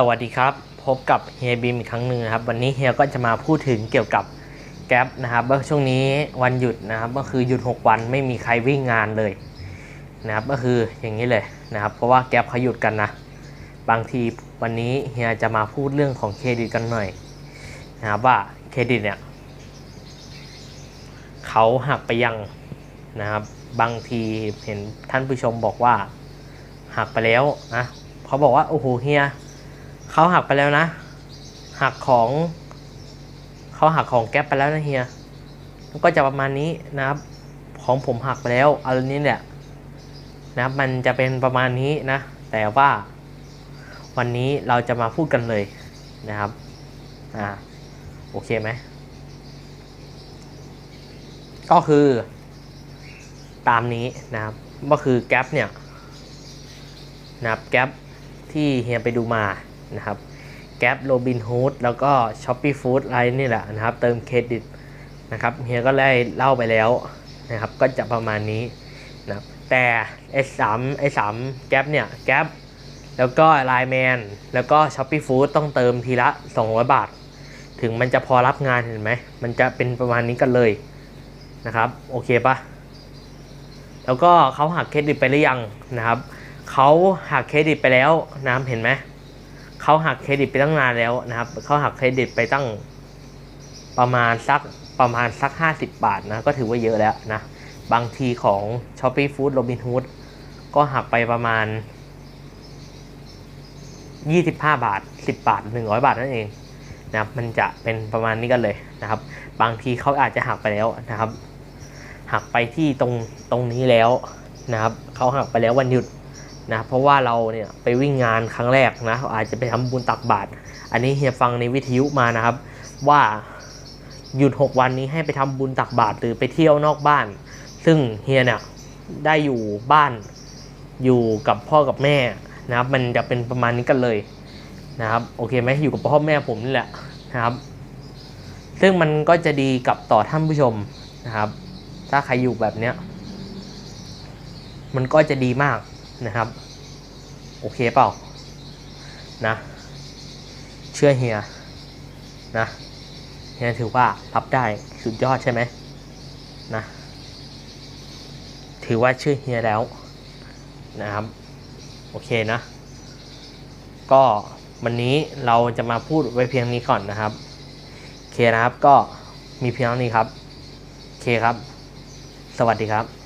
สวัสดีครับ พบกับเฮียบีมอีกครั้งหนึ่งนะครับ วันนี้เฮียก็จะมาพูดถึงเกี่ยวกับแก๊ปนะครับว่าช่วงนี้วันหยุดนะครับก็คือหยุด 6 วันไม่มีใครวิ่งงานเลยนะครับก็คืออย่างนี้เลยนะครับ เพราะว่าแก๊ปเขาหยุดกันนะ บางทีวันนี้เฮียจะมาพูดเรื่องของเครดิตกันหน่อยนะครับว่าเครดิตเนี่ยเขาหักไปยังนะครับ บางทีเห็นท่านผู้ชมบอกว่าหักไปแล้วนะเขาบอกว่าโอ้โหเฮีย เขาหักไปแล้วนะ หักของเขาหักของแก๊ปไปแล้วนะเฮียมันก็จะประมาณนี้นะครับ ของผมหักไปแล้วอันนี้เนี่ยนะครับมันจะเป็นประมาณนี้นะ แต่ว่าวันนี้เราจะมาพูดกันเลยนะครับอ่าโอเคไหมก็คือ ตามนี้นะครับ ก็คือแก๊ปเนี่ยนะครับแก๊ปที่เฮียไปดูมา นะครับแก๊ปโรบินฮูดแล้วก็ช้อปปี้ฟู้ดอะไรนี่แหละนะครับ เติมเครดิตนะครับเฮียก็ได้เล่าไปแล้วนะครับ ก็จะประมาณนี้นะครับแต่ S3 S3 แก๊ปเนี่ยแก๊ปแล้วก็ไลน์แมนแล้วก็ช้อปปี้ฟู้ดต้องเติมทีละ 200 บาท ถึงมันจะพอรับงานเห็นไหม มันจะเป็นประมาณนี้กันเลยนะครับ โอเคปะแล้วก็เขาหักเครดิตไปหรือยังนะครับเขาหักเครดิตไปแล้วนะครับเห็นไหม เขาหักเครดิตไปตั้งนานแล้วนะครับเขาหักเครดิตไปตั้งประมาณสักประมาณสัก 50 บาทนะก็ถือว่าเยอะแล้วนะบางทีของ s h o p e e Food Robinhood ก็หักไปประมาณ 25 บาท 10 บาท 100 บาทนั่นเองนะครับมันจะเป็นประมาณนี้กันเลยนะครับ บางทีเขาอาจจะหักไปแล้วนะครับ หักไปที่ตรงตรงนี้แล้วนะครับเขาหักไปแล้ววันหยุด นะเพราะว่าเราเนี่ยไปวิ่งงานครั้งแรกนะอาจจะไปทำบุญตักบาตรอันนี้เฮียฟังในวิทยุมานะครับ ว่าหยุด 6 วันนี้ให้ไปทำบุญตักบาตรหรือไปเที่ยวนอกบ้าน ซึ่งเฮียเนี่ยได้อยู่บ้านอยู่กับพ่อกับแม่นะครับ มันจะเป็นประมาณนี้กันเลยนะครับโอเคไหมอยู่กับพ่อแม่ผมนี่แหละนะครับ ซึ่งมันก็จะดีกับต่อท่านผู้ชมนะครับ ถ้าใครอยู่แบบเนี้ยมันก็จะดีมาก นะครับ โอเคเปล่านะ เชื่อเฮียนะเฮียถือว่ารับได้สุดยอดใช่ไหมนะถือว่าเชื่อเฮียแล้วนะครับ โอเคนะ ก็วันนี้เราจะมาพูดไว้เพียงนี้ก่อนนะครับโอเคนะครับก็มีเพียงเท่านี้ครับโอเคครับ สวัสดีครับ